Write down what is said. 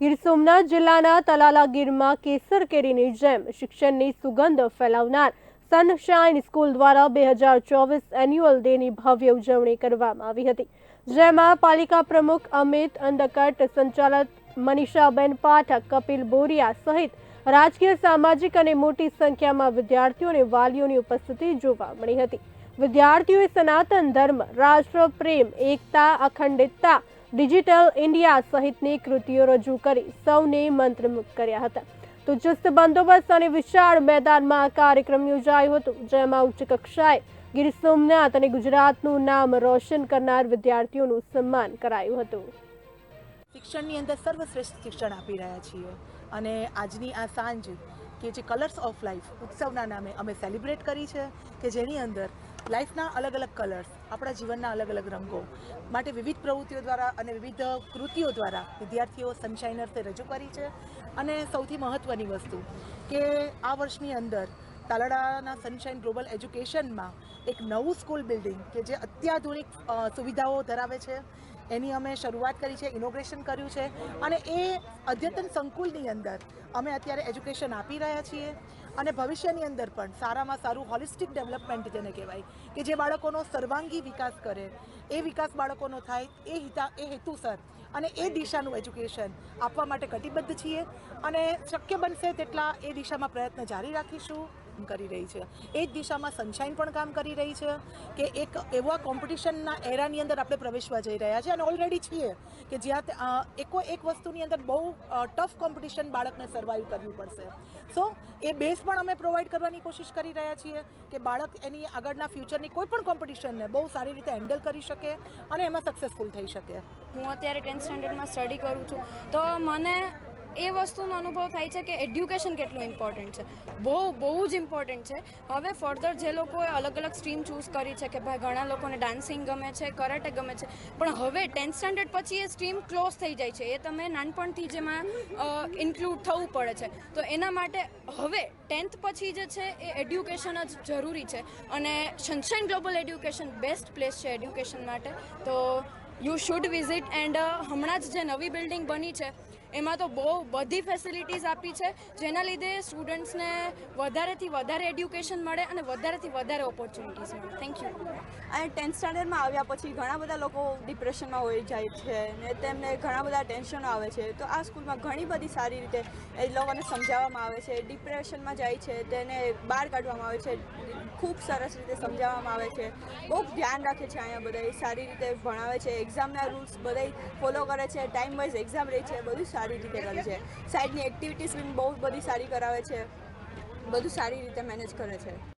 ગીર સોમનાથ જિલ્લાના તલાલા ગીરમાં કેસર કેરીની જેમ શિક્ષણની સુગંધ ફેલાવનાર સનશાઇન સ્કૂલ દ્વારા બે હજાર ચોવીસ એન્યુઅલ ડેની ભવ્ય ઉજવણી કરવામાં આવી હતી, જેમાં પાલિકા પ્રમુખ અમિત અંદકટ સંચાલક મનીષાબેન પાઠક કપિલ બોરિયા સહિત રાજકીય, સામાજિક અને મોટી સંખ્યામાં વિદ્યાર્થીઓ અને વાલીઓની ઉપસ્થિતિ જોવા મળી હતી. વિદ્યાર્થીઓએ સનાતન ધર્મ, રાષ્ટ્ર પ્રેમ, એકતા, અખંડિતતા ડિજિટલ ઇન્ડિયા સહિતની કૃતિઓ રજૂ કરી સૌને મંત્રમુગ્ધ કર્યા હતા. તો ચુસ્ત બંદોબસ્ત અને વિશાળ મેદાનમાં કાર્યક્રમ યોજાયો હતો, જેમાં ઉચ્ચ કક્ષાએ ગીર સોમનાથ અને ગુજરાતનું નામ રોશન કરનાર વિદ્યાર્થીઓનું સન્માન કરાયું હતું. શિક્ષણની અંદર સર્વશ્રેષ્ઠ શિક્ષણ આપી રહ્યા છીએ અને આજની આ સાંજ કે જે કલર્સ ઓફ લાઈફ ઉત્સવના નામે અમે સેલિબ્રેટ કરી છે કે જેની અંદર લાઈફના અલગ અલગ કલર્સ આપણા જીવનના અલગ અલગ રંગો માટે વિવિધ પ્રવૃત્તિઓ દ્વારા અને વિવિધ કૃતિઓ દ્વારા વિદ્યાર્થીઓ સનશાઇનર્સે રજૂ કરી છે. અને સૌથી મહત્ત્વની વસ્તુ કે આ વર્ષની અંદર તાલાડાના સનશાઇન ગ્લોબલ એજ્યુકેશનમાં એક નવું સ્કૂલ બિલ્ડિંગ કે જે અત્યાધુનિક સુવિધાઓ ધરાવે છે એની અમે શરૂઆત કરી છે ઇનોગ્રેશન કર્યું છે અને એ અદ્યતન સંકુલની અંદર અમે અત્યારે એજ્યુકેશન આપી રહ્યા છીએ અને ભવિષ્યની અંદર પણ સારામાં સારું હોલિસ્ટિક ડેવલપમેન્ટ જેને કહેવાય, કે જે બાળકોનો સર્વાંગી વિકાસ કરે, એ વિકાસ બાળકોનો થાય, એ હિતા, એ હેતુસર અને એ દિશાનું એજ્યુકેશન આપવા માટે કટિબદ્ધ છીએ અને શક્ય બનશે તેટલા એ દિશામાં પ્રયત્ન જારી રાખીશું કરી રહી છે. એ જ દિશામાં સનશાઇન પણ કામ કરી રહી છે કે એક એવા કોમ્પિટિશનના એરાની અંદર આપણે પ્રવેશવા જઈ રહ્યા છીએ અને ઓલરેડી છીએ કે જ્યાં એકો એક વસ્તુની અંદર બહુ ટફ કોમ્પિટિશન બાળકને સર્વાઈવ કરવું પડશે. સો એ બેઝ પણ અમે પ્રોવાઈડ કરવાની કોશિશ કરી રહ્યા છીએ કે બાળક એની આગળના ફ્યુચરની કોઈ પણ કોમ્પિટિશનને બહુ સારી રીતે હેન્ડલ કરી શકે અને એમાં સક્સેસફુલ થઈ શકે. હું અત્યારે ટેન્થ સ્ટાન્ડર્ડમાં સ્ટડી કરું છું. તો મને એ વસ્તુનો અનુભવ થાય છે કે એડ્યુકેશન કેટલું ઇમ્પોર્ટન્ટ છે. બહુ બહુ જ ઇમ્પોર્ટન્ટ છે. હવે ફર્ધર જે લોકોએ અલગ અલગ સ્ટ્રીમ ચૂઝ કરી છે કે ભાઈ ઘણા લોકોને ડાન્સિંગ ગમે છે કરાટે ગમે છે, પણ હવે ટેન્થ સ્ટાન્ડર્ડ પછી એ સ્ટ્રીમ ક્લોઝ થઈ જાય છે. એ તમે નાનપણથી જેમાં ઇન્ક્લુડ થવું પડે છે. તો એના માટે હવે ટેન્થ પછી જે છે એ એડ્યુકેશન જ જરૂરી છે. અને Sunshine Global Education best place છે એડ્યુકેશન માટે. તો યુ શુડ વિઝિટ એન્ડ હમણાં જ જે નવી બિલ્ડિંગ બની છે એમાં તો બહુ બધી ફેસિલિટીઝ આપી છે, જેના લીધે સ્ટુડન્ટ્સને વધારેથી વધારે એડ્યુકેશન મળે અને વધારેથી વધારે ઓપોર્ચ્યુનિટીઝ મળે. થેન્ક યુ અને ટેન્થ સ્ટાન્ડર્ડમાં આવ્યા પછી ઘણા બધા લોકો ડિપ્રેશનમાં હોઈ જાય છે ને તેમને ઘણા બધા ટેન્શનો આવે છે. તો આ સ્કૂલમાં ઘણી બધી સારી રીતે એ લોકોને સમજાવવામાં આવે છે. ડિપ્રેશનમાં જાય છે, તેને બહાર કાઢવામાં આવે છે, ખૂબ સરસ રીતે સમજાવવામાં આવે છે. બહુ ધ્યાન રાખે છે અહીંયા બધા સારી રીતે ભણાવે છે એક્ઝામના રૂલ્સ બધા ફોલો કરે છે ટાઈમ વાઇઝ એક્ઝામ રહે છે, બધું સારી રીતે કરે છે. સાઈડની એક્ટિવિટીઝ બી બહુ બધી સારી કરાવે છે. બધું સારી રીતે મેનેજ કરે છે.